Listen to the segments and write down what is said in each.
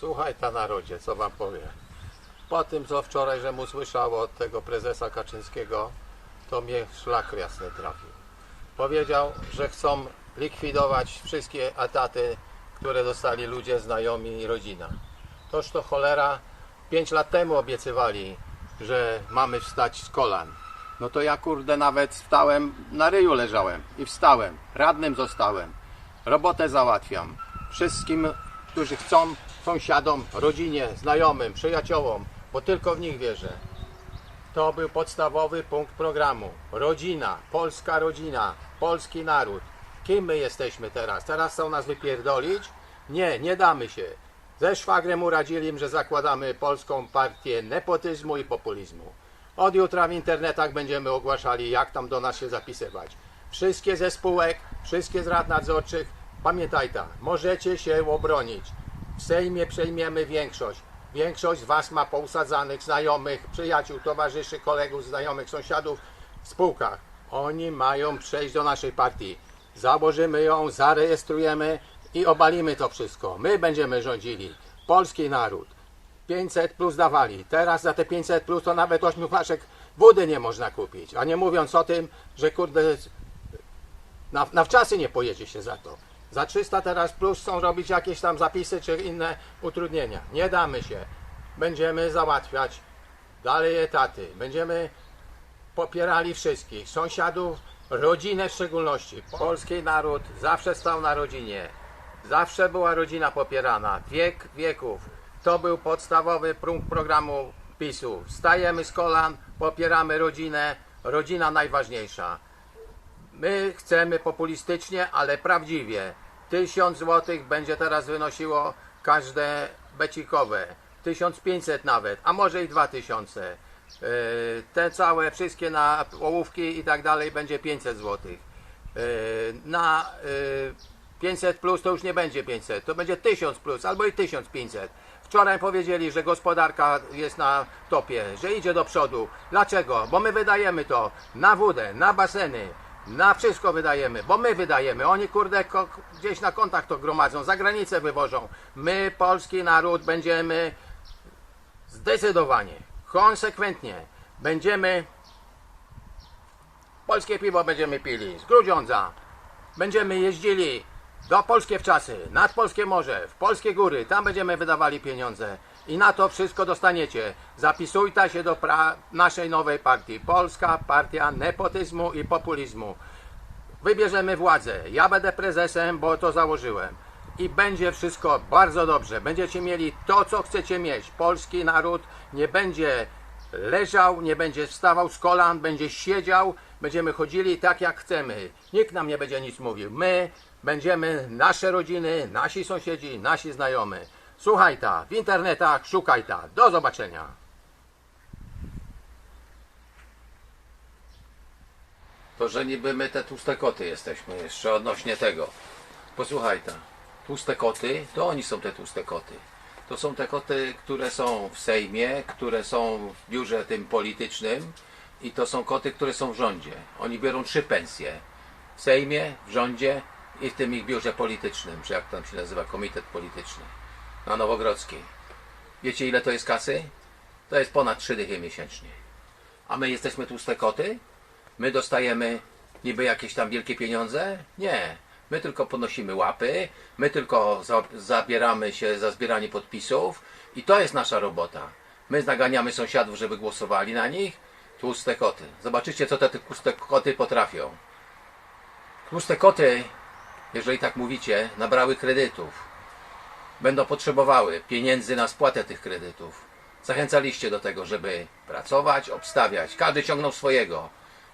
Słuchaj ta narodzie, co wam powie. Po tym, co wczoraj, że mu słyszało od tego prezesa Kaczyńskiego, to mnie szlak jasny trafił. Powiedział, że chcą likwidować wszystkie etaty, które dostali ludzie, znajomi i rodzina. Toż to cholera, pięć lat temu obiecywali, że mamy wstać z kolan. No to ja kurde nawet wstałem, na ryju leżałem i wstałem, radnym zostałem. Robotę załatwiam. Wszystkim, którzy chcą, sąsiadom, rodzinie, znajomym, przyjaciołom, bo tylko w nich wierzę. To był podstawowy punkt programu. Rodzina, polska rodzina, polski naród. Kim my jesteśmy teraz? Teraz chcą nas wypierdolić? Nie, nie damy się. Ze szwagrem uradzili im, że zakładamy polską partię nepotyzmu i populizmu. Od jutra w internetach będziemy ogłaszali, jak tam do nas się zapisywać. Wszystkie ze spółek, wszystkie z rad nadzorczych, pamiętaj tak, możecie się obronić. W Sejmie przejmiemy większość. Większość z Was ma pousadzanych znajomych, przyjaciół, towarzyszy, kolegów, znajomych, sąsiadów w spółkach. Oni mają przejść do naszej partii. Założymy ją, zarejestrujemy i obalimy to wszystko. My będziemy rządzili. Polski naród. 500 plus dawali. Teraz za te 500 plus to nawet 8 flaszek wody nie można kupić. A nie mówiąc o tym, że kurde na, na wczasy nie pojedzie się za to. Za 300 teraz plus chcą robić jakieś tam zapisy czy inne utrudnienia. Nie damy się. Będziemy załatwiać dalej etaty. Będziemy popierali wszystkich. Sąsiadów, rodzinę w szczególności. Polski naród zawsze stał na rodzinie. Zawsze była rodzina popierana. Wiek wieków. To był podstawowy punkt programu PiSu. Stajemy z kolan, popieramy rodzinę. Rodzina najważniejsza. My chcemy populistycznie, ale prawdziwie. Tysiąc złotych będzie teraz wynosiło każde becikowe. 1500 nawet, a może i 2000. Yy, Te całe wszystkie na ołówki i tak dalej będzie 500 złotych. Yy, Na yy, 500 plus to już nie będzie 500, to będzie 1000 plus albo i 1500. Wczoraj powiedzieli, że gospodarka jest na topie, że idzie do przodu. Dlaczego? Bo my wydajemy to na wódę, na baseny, na wszystko wydajemy, bo my wydajemy. Oni kurde gdzieś na kontach to gromadzą, za granicę wywożą. My, polski naród, będziemy zdecydowanie, konsekwentnie będziemy polskie piwo będziemy pili z Grudziądza. Będziemy jeździli do polskie wczasy, nad polskie morze, w polskie góry, tam będziemy wydawali pieniądze. I na to wszystko dostaniecie. Zapisujcie się do naszej nowej partii. Polska Partia Nepotyzmu i Populizmu. Wybierzemy władzę. Ja będę prezesem, bo to założyłem. I będzie wszystko bardzo dobrze. Będziecie mieli to, co chcecie mieć. Polski naród nie będzie leżał, nie będzie wstawał z kolan, będzie siedział. Będziemy chodzili tak, jak chcemy. Nikt nam nie będzie nic mówił. My będziemy, nasze rodziny, nasi sąsiedzi, nasi znajomi. Słuchaj ta, w internetach szukaj ta. Do zobaczenia. To, że niby my te tłuste koty jesteśmy, jeszcze odnośnie tego. Posłuchaj ta, tłuste koty, to oni są te tłuste koty. To są te koty, które są w Sejmie, które są w biurze tym politycznym i to są koty, które są w rządzie. Oni biorą trzy pensje. W Sejmie, w rządzie i w tym ich biurze politycznym, czy jak tam się nazywa, komitet polityczny na Nowogrodzkiej. Wiecie ile to jest kasy? To jest ponad trzy dychy miesięcznie. A my jesteśmy tłuste koty? My dostajemy niby jakieś tam wielkie pieniądze? Nie. My tylko podnosimy łapy, my tylko za, zabieramy się za zbieranie podpisów i to jest nasza robota. My naganiamy sąsiadów, żeby głosowali na nich. Tłuste koty. Zobaczycie, co te tłuste koty potrafią. Tłuste koty, jeżeli tak mówicie, nabrały kredytów. Będą potrzebowały pieniędzy na spłatę tych kredytów. Zachęcaliście do tego, żeby pracować, obstawiać. Każdy ciągnął swojego.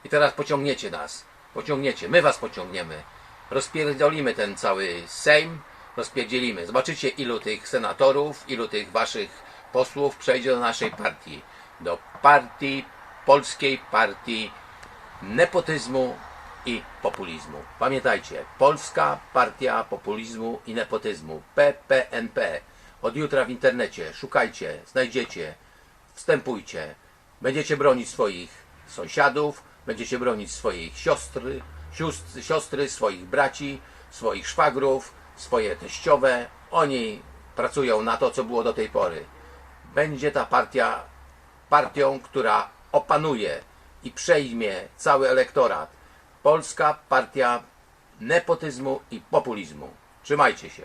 I teraz pociągniecie nas. Pociągniecie. My was pociągniemy. Rozpierdolimy ten cały Sejm. Rozpierdzielimy. Zobaczycie, ilu tych senatorów, ilu tych waszych posłów przejdzie do naszej partii. Do partii, polskiej partii nepotyzmu i populizmu. Pamiętajcie, Polska Partia Populizmu i Nepotyzmu, PPNP. Od jutra w internecie szukajcie, znajdziecie, wstępujcie. Będziecie bronić swoich sąsiadów, będziecie bronić swoich siostry, siostry, swoich braci, swoich szwagrów, swoje teściowe. Oni pracują na to, co było do tej pory. Będzie ta partia partią, która opanuje i przejmie cały elektorat. Polska partia nepotyzmu i populizmu. Trzymajcie się.